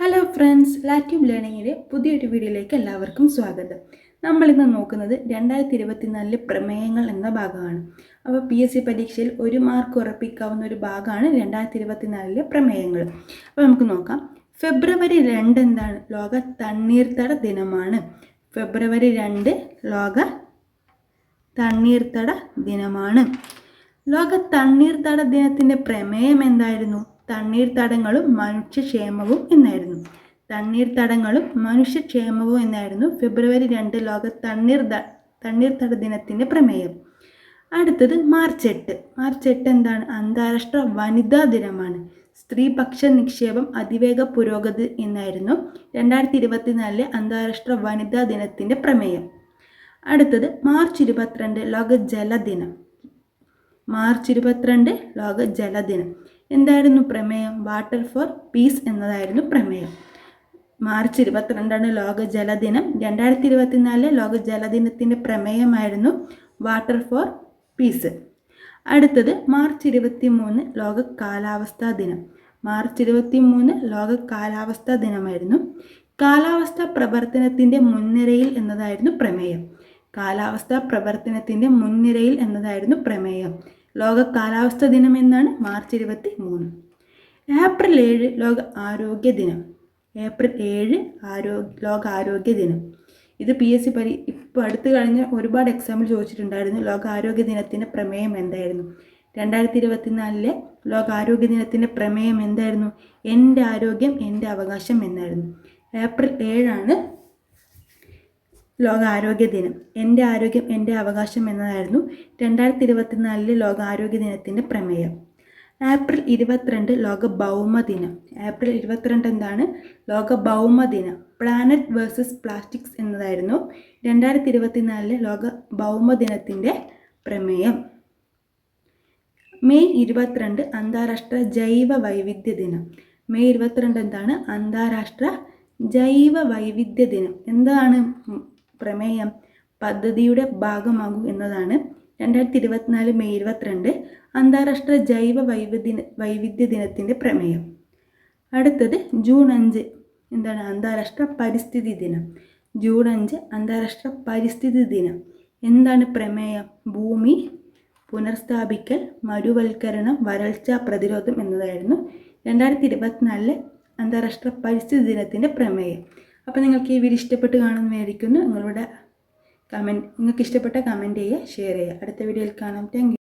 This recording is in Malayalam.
ഹലോ ഫ്രണ്ട്സ് ലാറ്റ്യൂബ് ലേണിങ്ങിന്റെ പുതിയൊരു വീഡിയോയിലേക്ക് എല്ലാവർക്കും സ്വാഗതം. നമ്മളിന്ന് നോക്കുന്നത് രണ്ടായിരത്തി ഇരുപത്തിനാലിലെ പ്രമേയങ്ങൾ എന്ന ഭാഗമാണ്. അപ്പോൾ പി എസ് സി പരീക്ഷയിൽ ഒരു മാർക്ക് ഉറപ്പിക്കാവുന്ന ഒരു ഭാഗമാണ് രണ്ടായിരത്തി ഇരുപത്തിനാലിലെ പ്രമേയങ്ങൾ. അപ്പോൾ നമുക്ക് നോക്കാം. ഫെബ്രുവരി രണ്ട് എന്താണ്? ലോക തണ്ണീർത്തട ദിനമാണ്. ഫെബ്രുവരി രണ്ട് ലോക തണ്ണീർത്തട ദിനമാണ്. ലോക തണ്ണീർത്തട ദിനത്തിന്റെ പ്രമേയം എന്തായിരുന്നു? തണ്ണീർത്തടങ്ങളും മനുഷ്യക്ഷേമവും എന്നായിരുന്നു. തണ്ണീർത്തടങ്ങളും മനുഷ്യക്ഷേമവും എന്നായിരുന്നു ഫെബ്രുവരി രണ്ട് ലോക തണ്ണീർ തണ്ണീർത്തട ദിനത്തിന്റെ പ്രമേയം. അടുത്തത് മാർച്ച് എട്ട് മാർച്ച് എട്ട് എന്താണ്? അന്താരാഷ്ട്ര വനിതാ ദിനമാണ്. സ്ത്രീപക്ഷ നിക്ഷേപം അതിവേഗ പുരോഗതി എന്നായിരുന്നു രണ്ടായിരത്തി ഇരുപത്തിനാലിലെ അന്താരാഷ്ട്ര വനിതാ ദിനത്തിന്റെ പ്രമേയം. അടുത്തത് മാർച്ച് ഇരുപത്തിരണ്ട് ലോക ജലദിനം. മാർച്ച് ഇരുപത്തിരണ്ട് ലോക ജലദിനം. എന്തായിരുന്നു പ്രമേയം? വാട്ടർ ഫോർ പീസ് എന്നതായിരുന്നു പ്രമേയം. മാർച്ച് ഇരുപത്തിരണ്ടാണ് ലോക ജലദിനം. രണ്ടായിരത്തി ഇരുപത്തിനാലിലെ ലോക ജലദിനത്തിന്റെ പ്രമേയമായിരുന്നു വാട്ടർ ഫോർ പീസ് അടുത്തത് മാർച്ച് ഇരുപത്തി മൂന്ന് ലോക കാലാവസ്ഥാ ദിനം. മാർച്ച് ഇരുപത്തി മൂന്ന് ലോക കാലാവസ്ഥാ ദിനമായിരുന്നു. കാലാവസ്ഥാ പ്രവർത്തനത്തിന്റെ മുൻനിരയിൽ എന്നതായിരുന്നു പ്രമേയം. കാലാവസ്ഥാ പ്രവർത്തനത്തിന്റെ മുൻനിരയിൽ എന്നതായിരുന്നു പ്രമേയം. ലോക കാലാവസ്ഥ ദിനം എന്നാണ് മാർച്ച് ഇരുപത്തി മൂന്ന് ഏപ്രിൽ ഏഴ് ലോക ആരോഗ്യ ദിനം. ഏപ്രിൽ ഏഴ് ആരോഗ്യ ലോക ആരോഗ്യ ദിനം. ഇത് പി എസ് സി പരി ഇപ്പോൾ അടുത്ത് കഴിഞ്ഞ ഒരുപാട് എക്സാമ്പിൾ ചോദിച്ചിട്ടുണ്ടായിരുന്നു ലോക ആരോഗ്യ ദിനത്തിന്റെ പ്രമേയം എന്തായിരുന്നു. രണ്ടായിരത്തി ഇരുപത്തിനാലിലെ ലോക ആരോഗ്യ ദിനത്തിന്റെ പ്രമേയം എന്തായിരുന്നു? എന്റെ ആരോഗ്യം എന്റെ അവകാശം എന്നായിരുന്നു. ഏപ്രിൽ ഏഴാണ് ലോക ആരോഗ്യ ദിനം എന്റെ ആരോഗ്യം എന്റെ അവകാശം എന്നതായിരുന്നു രണ്ടായിരത്തി ഇരുപത്തിനാലിലെ ലോക ആരോഗ്യ ദിനത്തിന്റെ പ്രമേയം. ഏപ്രിൽ ഇരുപത്തിരണ്ട് ലോക ഭൗമ ദിനം ഏപ്രിൽ ഇരുപത്തിരണ്ട് എന്താണ്? ലോക ഭൗമ ദിനം പ്ലാനറ്റ് വേഴ്സസ് പ്ലാസ്റ്റിക്സ് എന്നതായിരുന്നു രണ്ടായിരത്തി ഇരുപത്തിനാലിലെ ലോക ഭൗമ ദിനത്തിന്റെ പ്രമേയം. മെയ് ഇരുപത്തിരണ്ട് അന്താരാഷ്ട്ര ജൈവ വൈവിധ്യ ദിനം മെയ് ഇരുപത്തിരണ്ട് എന്താണ്? അന്താരാഷ്ട്ര ജൈവ വൈവിധ്യ ദിനം എന്താണ്? പ്രമേയം പദ്ധതിയുടെ ഭാഗമാകൂ എന്നതാണ്. രണ്ടായിരത്തി ഇരുപത്തിനാല് മെയ് ഇരുപത്തിരണ്ട് അന്താരാഷ്ട്ര ജൈവ വൈവിധ്യ വൈവിധ്യ ദിനത്തിന്റെ പ്രമേയം. അടുത്തത് ജൂൺ അഞ്ച് എന്താണ്? അന്താരാഷ്ട്ര പരിസ്ഥിതി ദിനം. ജൂൺ അഞ്ച് അന്താരാഷ്ട്ര പരിസ്ഥിതി ദിനം. എന്താണ് പ്രമേയം? ഭൂമി പുനർസ്ഥാപിക്കൽ മരുവൽക്കരണം വരൾച്ച പ്രതിരോധം എന്നതായിരുന്നു രണ്ടായിരത്തി ഇരുപത്തിനാലിലെ അന്താരാഷ്ട്ര പരിസ്ഥിതി ദിനത്തിന്റെ പ്രമേയം. അപ്പോൾ നിങ്ങൾക്ക് ഈ വീഡിയോ ഇഷ്ടപ്പെട്ട് കാണുന്നതായിരിക്കുന്നു നിങ്ങളുടെ കമന്റ് നിങ്ങൾക്ക് ഇഷ്ടപ്പെട്ട കമന്റ് ചെയ്യുക ഷെയർ ചെയ്യുക. അടുത്ത വീഡിയോയിൽ കാണാം. താങ്ക്